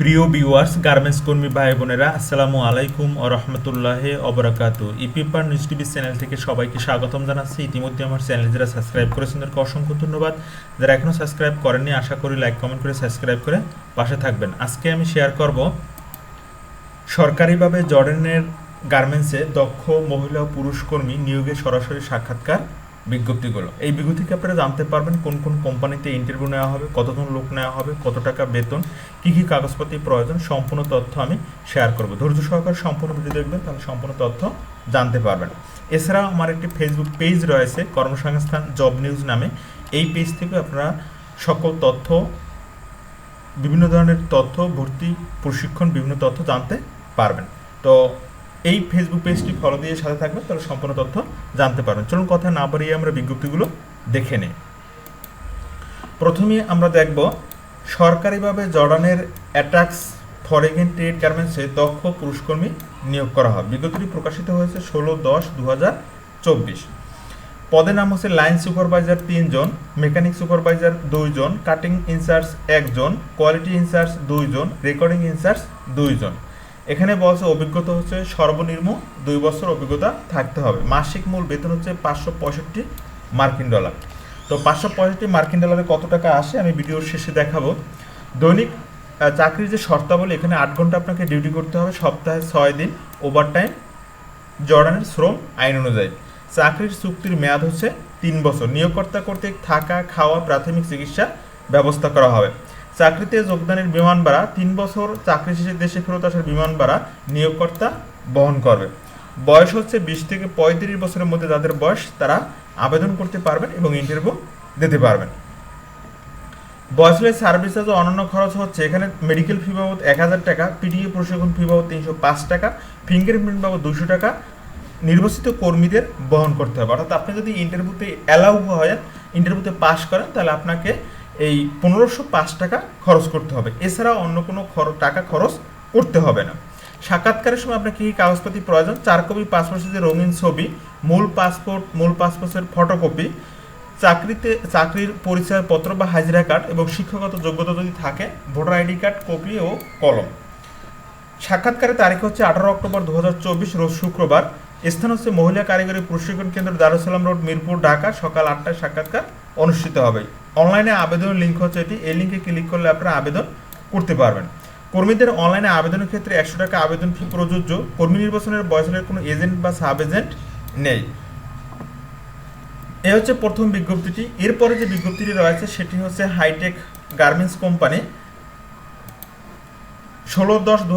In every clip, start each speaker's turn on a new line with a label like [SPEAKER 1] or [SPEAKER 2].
[SPEAKER 1] প্রিয় viewers garments কর্মী ভাই বোনেরা, আসসালামু আলাইকুম ও রহমতুল্লাহ অবরাকাত ইপিপার নিউজ টিভি চ্যানেল থেকে সবাইকে স্বাগতম জানাচ্ছি। ইতিমধ্যে আমার চ্যানেল যারা সাবস্ক্রাইব করেছেন, তাদেরকে অসংখ্য ধন্যবাদ। যারা এখনও সাবস্ক্রাইব করেননি, আশা করি লাইক কমেন্ট করে সাবস্ক্রাইব করে পাশে থাকবেন। আজকে আমি শেয়ার করব সরকারিভাবে জর্ডেনের গার্মেন্টসে দক্ষ মহিলা ও পুরুষ কর্মী নিয়োগের সরাসরি সাক্ষাৎকার। বিজ্ঞপ্তিগুলো। এই বিজ্ঞপ্তিকে আপনারা জানতে পারবেন? কোন কোন কোম্পানিতে ইন্টারভিউ নেওয়া হবে? কতজন লোক নেওয়া হবে? কত টাকা বেতন? কী কী কাগজপত্র প্রয়োজন? সম্পূর্ণ তথ্য আমি শেয়ার করব। ধৈর্য সহকারে সম্পূর্ণ ভিডিও দেখবেন, তাহলে সম্পূর্ণ তথ্য জানতে পারবেন। এছাড়াও আমার একটি ফেসবুক পেজ রয়েছে, কর্মসংস্থান জব নিউজ নামে। এই পেজ থেকে আপনারা সকল তথ্য, বিভিন্ন ধরনের তথ্য, ভর্তি, প্রশিক্ষণ, বিভিন্ন তথ্য জানতে পারবেন। তো এই ফেসবুক পেজটি ফলো দিয়ে সাথে থাকবেন, তাহলে সম্পূর্ণ তথ্য জানতে পারবেন। চলুন কথা না বাড়িয়ে আমরা বিজ্ঞপ্তিগুলো দেখে নিই। প্রথমে আমরা দেখব, সরকারিভাবে জর্ডানের অ্যাটাক্স ফরেগেন ট্রেড গার্মেন্টসে দক্ষ পুরুষকর্মী নিয়োগ করা হয় বিজ্ঞপ্তিটি প্রকাশিত হয়েছে ষোলো দশ দু হাজার চব্বিশ। পদের নাম হচ্ছে লাইন সুপারভাইজার তিনজন মেকানিক সুপারভাইজার দুইজন কাটিং ইনচার্জ একজন কোয়ালিটি ইনচার্জ দুইজন রেকর্ডিং ইনচার্জ দুইজন। এখানে বলছে অভিজ্ঞতা হচ্ছে সর্বনিম্ন দুই বছর অভিজ্ঞতা থাকতে হবে। মাসিক মূল বেতন হচ্ছে পাঁচশো পঁয়ষট্টি মার্কিন ডলার। তো পাঁচশো পঁয়ষট্টি মার্কিন ডলারে কত টাকা আসে আমি ভিডিওর শেষে দেখাবো। দৈনিক চাকরির যে শর্তাবলী, এখানে আট ঘণ্টা আপনাকে ডিউটি করতে হবে, সপ্তাহে ছয় দিন ওভারটাইম জর্ডানের শ্রম আইন অনুযায়ী। চাকরির চুক্তির মেয়াদ হচ্ছে তিন বছর। নিয়োগকর্তা কর্তৃক থাকা, খাওয়া, প্রাথমিক চিকিৎসা ব্যবস্থা করা হবে। চাকরিতে যোগদানের বিমান ভাড়া তিন বছর চাকরি শেষে দেশে ফেরত আসার বিমান ভাড়া নিয়োগকর্তা বহন করবে। বয়স হচ্ছে বিশ থেকে পঁয়ত্রিশ বছরের মধ্যে যাদের বয়স তারা আবেদন করতে পারবেন এবং ইন্টারভিউ দিতে পারবেন। বয়সলের সার্ভিস চার্জ অন্যান্য খরচ হচ্ছে। এখানে মেডিকেল ফি বাবদ এক হাজার টাকা পিডিএ প্রশিক্ষণ ফি বাবদ তিনশো পাঁচ টাকা ফিঙ্গারপ্রিন্ট বাবদ দুশো টাকা। নির্বাচিত কর্মীদের বহন করতে হবে। অর্থাৎ আপনি যদি ইন্টারভিউতে অ্যালাউ হয় ইন্টারভিউতে পাস করেন, তাহলে আপনাকে এই পনেরোশো পাঁচ টাকা খরচ করতে হবে। এছাড়া অন্য কোনো টাকা খরচ করতে হবে না। সাক্ষাৎকারের সময় আপনার কী কী কাগজপাতি প্রয়োজন? চার কপি পাসপোর্ট সাইজের রঙিন ছবি, মূল পাসপোর্ট, মূল পাসপোর্টের ফটোকপি, চাকরিতে, চাকরির পরিচয়পত্র বা হাজিরা কার্ড এবং শিক্ষাগত যোগ্যতা যদি থাকে, ভোটার আইডি কার্ড, কপি ও কলম। সাক্ষাৎকারের তারিখ হচ্ছে আঠারো অক্টোবর দু হাজার চব্বিশ, রোজ শুক্রবার। স্থান হচ্ছে মহিলা কারিগরি প্রশিক্ষণ কেন্দ্র দারুসালাম রোড, মিরপুর, ঢাকা। সকাল আটটায় সাক্ষাৎকার অনুষ্ঠিত হবে। অনলাইনে আবেদনের লিঙ্ক হচ্ছে এটি। এই লিঙ্কে ক্লিক করলে আপনারা আবেদন করতে পারবেন। কর্মীদের অনলাইনে আবেদনের ক্ষেত্রে একশো টাকা আবেদন ফি প্রযোজ্য। কর্মী নির্বাচনের বয়সের কোনো এজেন্ট বা সাব এজেন্ট নেই। এ হচ্ছে প্রথম বিজ্ঞপ্তিটি। এরপরে যে বিজ্ঞপ্তিটি রয়েছে, সেটি হচ্ছে হাইটেক গার্মেন্টস কোম্পানি ষোলো দশ দু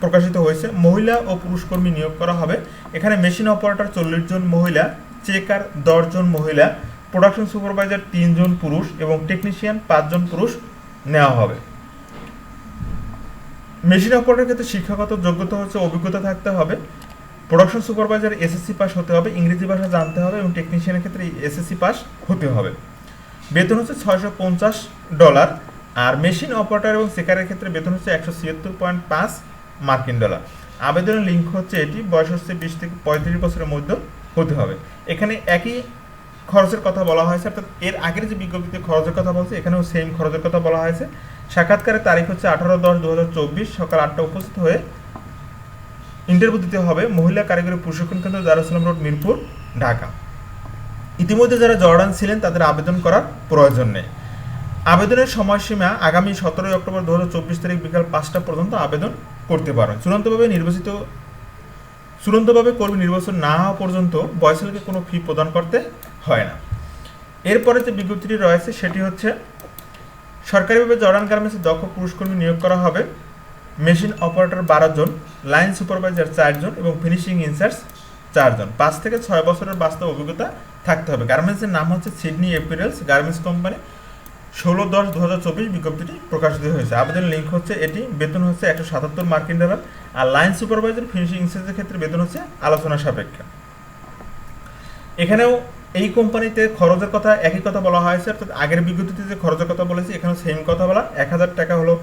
[SPEAKER 1] প্রকাশিত হয়েছে। মহিলা ও পুরুষ কর্মী নিয়োগ করা হবে। এখানে মেশিন অপারেটর চল্লিশ জন মহিলা চেকার দশজন মহিলা প্রোডাকশন সুপারভাইজার তিনজন পুরুষ এবং টেকনিশিয়ান পাঁচজন পুরুষ নেওয়া হবে। মেশিন অপারেটরের ক্ষেত্রে শিক্ষাগত যোগ্যতা হচ্ছে অভিজ্ঞতা থাকতে হবে। প্রোডাকশন সুপারভাইজার এসএসসি পাস হতে হবে, ইংরেজি ভাষা জানতে হবে এবং টেকনিশিয়ানের ক্ষেত্রে এসএসসি পাস হতে হবে। বেতন হচ্ছে ছয়শো পঞ্চাশ ডলার আর মেশিন অপারেটর এবং সেকারের ক্ষেত্রে বেতন হচ্ছে একশো ছিয়াত্তর পয়েন্ট পাঁচ মার্কিন ডলার আবেদনের লিঙ্ক হচ্ছে এটি, বয়স হচ্ছে বিশ থেকে পঁয়ত্রিশ বছরের মধ্যে হতে হবে। এখানে একই খরচের কথা বলা হয়েছে, অর্থাৎ এর আগের যে বিজ্ঞপ্তিতে খরচের কথা বলছে, এখানেও সেম খরচের কথা বলা হয়েছে। সাক্ষাৎকারের তারিখ হচ্ছে আঠারো দশ দু সকাল আটটা উপস্থিত হয়ে ইন্টারভিউ দিতে হবে মহিলা কারিগরি প্রশিক্ষণ কেন্দ্র দারুসালাম রোড, মিরপুর, ঢাকা। ইতিমধ্যে যারা জর্ডান ছিলেন, তাদের আবেদন করার প্রয়োজন নেই। আবেদনের সময়সীমা আগামী সতেরোই অক্টোবর দু হাজার চব্বিশ তারিখ বিকাল পাঁচটা পর্যন্ত আবেদন করতে পারেন চূড়ান্তভাবে নির্বাচিত, চূড়ান্তভাবে কর্মী নির্বাচন না হওয়া পর্যন্ত বয়সেলকে কোনো ফি প্রদান করতে হয় না। এরপরে যে বিজ্ঞপ্তিটি রয়েছে, সেটি হচ্ছে, সরকারিভাবে জর্ডান গার্মেন্টসে দক্ষ পুরুষকর্মী নিয়োগ করা হবে মেশিন অপারেটর বারো জন, লাইন সুপারভাইজার চারজন এবং ফিনিশিং ইনচার্জ চারজন পাঁচ থেকে ছয় বছরের বাস্তব অভিজ্ঞতা থাকতে হবে। গার্মেন্টসের নাম হচ্ছে সিডনি এপিরেলস গার্মেন্টস কোম্পানি। ষোলো দশ দু হাজার চব্বিশ বিজ্ঞপ্তিটি প্রকাশিত হয়েছে। আবেদন লিঙ্ক হচ্ছে এটি। বেতন হচ্ছে একশো সাতাত্তর মার্কিন ডলার আর লাইন সুপারভাইজার ফিনিশিং ইনচার্জের ক্ষেত্রে বেতন হচ্ছে আলোচনা সাপেক্ষে। এখানেও এই কোম্পানিতে খরচের কথা, একই কথা বলা হয়েছে অর্থাৎ আগের বিজ্ঞপ্তিতে যে খরচের কথা বলেছি এখানে সেম কথা বলা। এক হাজার টাকা হলো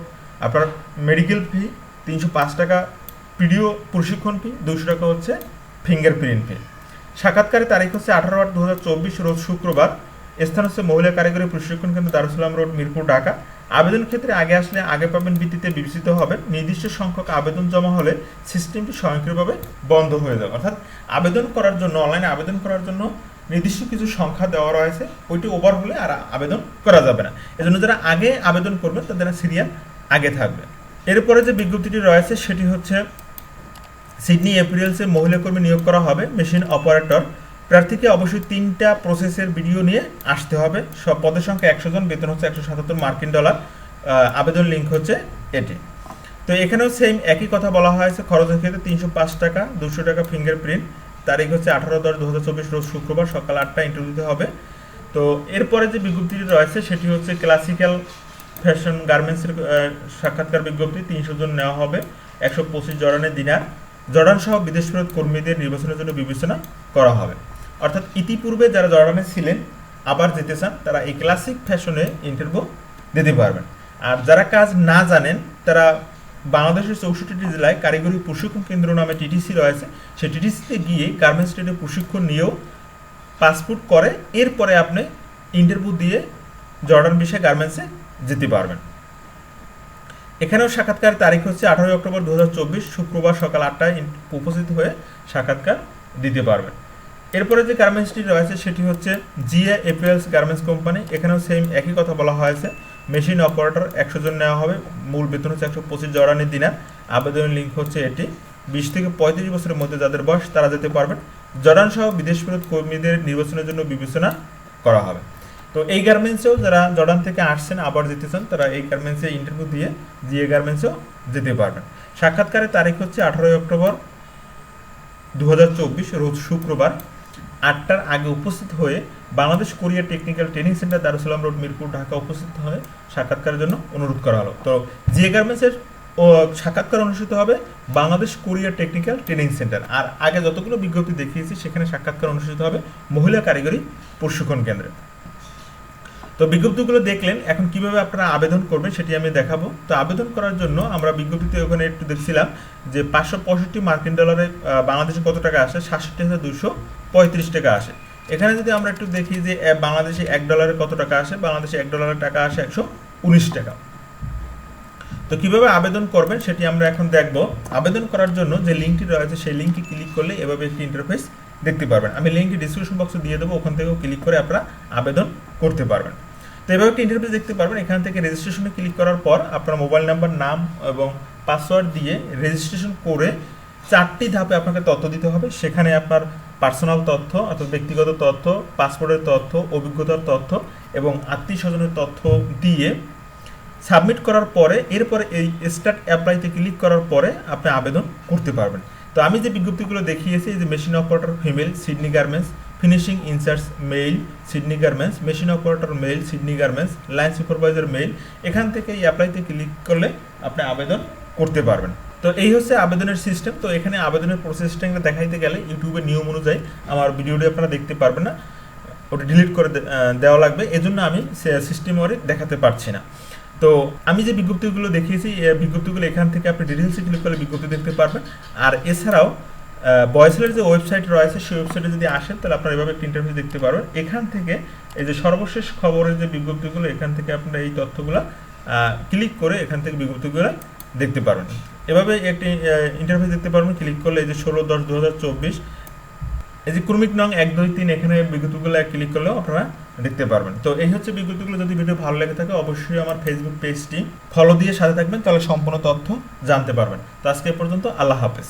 [SPEAKER 1] আপনার মেডিকেল ফি তিনশো পাঁচ টাকা পিডিও প্রশিক্ষণ ফি দুশো টাকা হচ্ছে ফিঙ্গার প্রিন্ট ফি সাক্ষাৎকারের তারিখ হচ্ছে আঠারো আট দু হাজার চব্বিশ, রোজ শুক্রবার। স্থান হচ্ছে মহিলা কারিগরি প্রশিক্ষণ কেন্দ্র, দারুসালাম রোড, মিরপুর, ঢাকা। আবেদন ক্ষেত্রে আগে আসলে আগে পাবেন ভিত্তিতে বিবেচিত হবে নির্দিষ্ট সংখ্যক আবেদন জমা হলে সিস্টেমটি স্বয়ংক্রিয়ভাবে বন্ধ হয়ে যাবে। অর্থাৎ আবেদন করার জন্য অনলাইনে আবেদন করার জন্য নির্দিষ্ট কিছু সংখ্যা দেওয়া রয়েছে, ওইটি ওভার হলে আর আবেদন করা যাবে না। এজন্য যারা আগে আবেদন করবেন তাদের সিরিয়াল আগে থাকবে। এরপরে যে বিজ্ঞপ্তিটি রয়েছে, সেটি হচ্ছে সিডনি এপ্রিলসে মহিলা কর্মী নিয়োগ করা হবে মেশিন অপারেটর প্রার্থীকে অবশ্যই তিনটা প্রসেসের ভিডিও নিয়ে আসতে হবে। সব পদের সংখ্যা একশো জন, বেতন হচ্ছে একশো সাতাত্তর মার্কিন ডলার। আবেদন লিঙ্ক হচ্ছে এটি। তো এখানেও সেম একই কথা বলা হয়েছে, খরচের ক্ষেত্রে তিনশো পাঁচ টাকা, দুশো টাকা ফিঙ্গারপ্রিন্ট তারিখ হচ্ছে আঠারো দশ দু হাজার চব্বিশ রোজ শুক্রবার সকাল আটটা ইন্টারভিউ দিতে হবে। তো এরপরে যে বিজ্ঞপ্তিটি রয়েছে, সেটি হচ্ছে ক্লাসিক্যাল ফ্যাশন গার্মেন্টসের সাক্ষাৎকার বিজ্ঞপ্তি, তিনশো জন নেওয়া হবে, একশো পঁচিশ জরানের দিনার। জর্ডান সহ বিদেশ ফেরত কর্মীদের নির্বাচনের জন্য বিবেচনা করা হবে। অর্থাৎ ইতিপূর্বে যারা জর্ডানে ছিলেন, আবার যেতে চান, তারা এই ক্লাসিক ফ্যাশনে ইন্টারভিউ দিতে পারবেন। আর যারা কাজ না জানেন, তারা বাংলাদেশের চৌষট্টিটি জেলায় কারিগরি প্রশিক্ষণ কেন্দ্র নামে টিটিসি রয়েছে। সেই টিটিসিতে গিয়ে গার্মেন্টস ট্রেডে প্রশিক্ষণ নিয়েও পাসপোর্ট করে। এরপরে আপনি ইন্টারভিউ দিয়ে জর্ডান বিষয়ে গার্মেন্টসে যেতে পারবেন। এখানেও সাক্ষাৎকার তারিখ হচ্ছে আঠারোই অক্টোবর দু হাজার চব্বিশ, শুক্রবার সকাল আটটায় উপস্থিত হয়ে সাক্ষাৎকার দিতে পারবেন। এরপরে যে গার্মেন্টসটি রয়েছে, সেটি হচ্ছে জিএ এপ্রিলস গার্মেন্টস কোম্পানি। এখানেও সেম একই কথা বলা হয়েছে। মেশিন অপারেটর একশো জন নেওয়া হবে। মূল বেতন হচ্ছে একশো পঁচিশ জরানি দিনার আবেদনের লিঙ্ক হচ্ছে এটি। বিশ থেকে পঁয়ত্রিশ বছরের মধ্যে যাদের বয়স, তারা যেতে পারবেন। জর্ডান সহ বিদেশ ফেরত কর্মীদের নির্বাচনের জন্য বিবেচনা করা হবে। তো এই গার্মেন্টসেও যারা জর্ডান থেকে আসছেন, আবার যেতে চান, তারা এই গার্মেন্টসে ইন্টারভিউ দিয়ে জিএ গার্মেন্টসেও যেতে পারবেন। সাক্ষাৎকারের তারিখ হচ্ছে আঠারোই অক্টোবর দু হাজার চব্বিশ, রোজ শুক্রবার। আটটার আগে উপস্থিত হয়ে Bangladesh Korea technical training centre Darussalam road, Mirpur, Dhaka উপস্থিত হয়ে সাক্ষাৎকারের জন্য অনুরোধ করা হলো। তো জিএ গার্মেন্টসের সাক্ষাৎকার অনুষ্ঠিত হবে Bangladesh Korea technical training centre. আর আগে যতগুলো বিজ্ঞপ্তি দেখিয়েছি, সেখানে সাক্ষাৎকার অনুষ্ঠিত হবে মহিলা কারিগরি প্রশিক্ষণ কেন্দ্রে। তো বিজ্ঞপ্তিগুলো দেখলেন, এখন কীভাবে আপনারা আবেদন করবেন সেটি আমি দেখাবো। তো আবেদন করার জন্য আমরা বিজ্ঞপ্তিতে ওখানে একটু দেখছিলাম যে পাঁচশো পঁয়ষট্টি মার্কিন ডলারে বাংলাদেশে কত টাকা আসে? সাতষট্টি হাজার দুশো পঁয়ত্রিশ টাকা আসে। এখানে যদি আমরা একটু দেখি যে বাংলাদেশে এক ডলারে কত টাকা আসে? বাংলাদেশে এক ডলারের টাকা আসে একশো উনিশ টাকা। তো কীভাবে আবেদন করবেন সেটি আমরা এখন দেখব। আবেদন করার জন্য যে লিঙ্কটি রয়েছে, সেই লিঙ্কে ক্লিক করলে এভাবে একটি ইন্টারফেস দেখতে পারবেন। আমি লিঙ্কটি ডিসক্রিপশন বক্সে দিয়ে দেবো, ওখান থেকেও ক্লিক করে আপনারা আবেদন করতে পারবেন। তো এভাবে একটা ইন্টারফেস দেখতে পারবেন। এখান থেকে রেজিস্ট্রেশনে ক্লিক করার পর আপনার মোবাইল নাম্বার নাম এবং পাসওয়ার্ড দিয়ে রেজিস্ট্রেশন করে চারটি ধাপে আপনাকে তথ্য দিতে হবে। সেখানে আপনার পার্সোনাল তথ্য অর্থাৎ ব্যক্তিগত তথ্য পাসপোর্টের তথ্য, অভিজ্ঞতার তথ্য এবং আত্মীয় স্বজনের তথ্য দিয়ে সাবমিট করার পরে, এরপরে এই স্টার্ট অ্যাপ্লাইতে ক্লিক করার পরে আপনি আবেদন করতে পারবেন। তো আমি যে বিজ্ঞপ্তিগুলো দেখিয়েছি যে machine operator female Sydney garments finishing inserts male Sydney garments machine operator male Sydney garments line supervisor male এখান থেকে এই অ্যাপ্লাইতে ক্লিক করলে আপনি আবেদন করতে পারবেন। তো এই হচ্ছে আবেদনের সিস্টেম তো এখানে আবেদনের প্রসেসটা দেখাইতে গেলে ইউটিউবের নিয়ম অনুযায়ী আমার ভিডিওটি আপনারা দেখতে পারবেন না, ওটা ডিলিট করে দেওয়া লাগবে, এজন্য আমি সিস্টেম ওরে দেখাতে পারছি না। তো আমি যে বিজ্ঞপ্তিগুলো দেখিয়েছি বিজ্ঞপ্তিগুলো এখান থেকে আপনি ডিটেলসে ক্লিক করলে বিজ্ঞপ্তি দেখতে পারবেন। আর এছাড়াও বয়সেলের যে ওয়েবসাইট রয়েছে, সেই ওয়েবসাইটে যদি আসেন, তাহলে আপনারা এভাবে একটা ইন্টারভিউ দেখতে পারবেন। এখান থেকে এই যে সর্বশেষ খবরের যে বিজ্ঞপ্তিগুলো, এখান থেকে আপনারা এই তথ্যগুলো ক্লিক করে এখান থেকে বিজ্ঞপ্তিগুলো দেখতে পারবেন। এভাবে একটি ইন্টারফেস দেখতে পারবেন ক্লিক করলে এই যে ষোলো দশ দু হাজার চব্বিশ, এই যে ক্রমিক নং এক, দুই, তিন, এখানে বিজ্ঞপ্তিগুলো ক্লিক করলেও আপনারা দেখতে পারবেন। তো এই হচ্ছে বিজ্ঞপ্তিগুলো, যদি ভিডিও ভালো লেগে থাকে, অবশ্যই আমার ফেসবুক পেজটি ফলো দিয়ে সাথে থাকবেন, তাহলে সম্পূর্ণ তথ্য জানতে পারবেন। তো আজকে পর্যন্ত, আল্লাহ হাফেজ।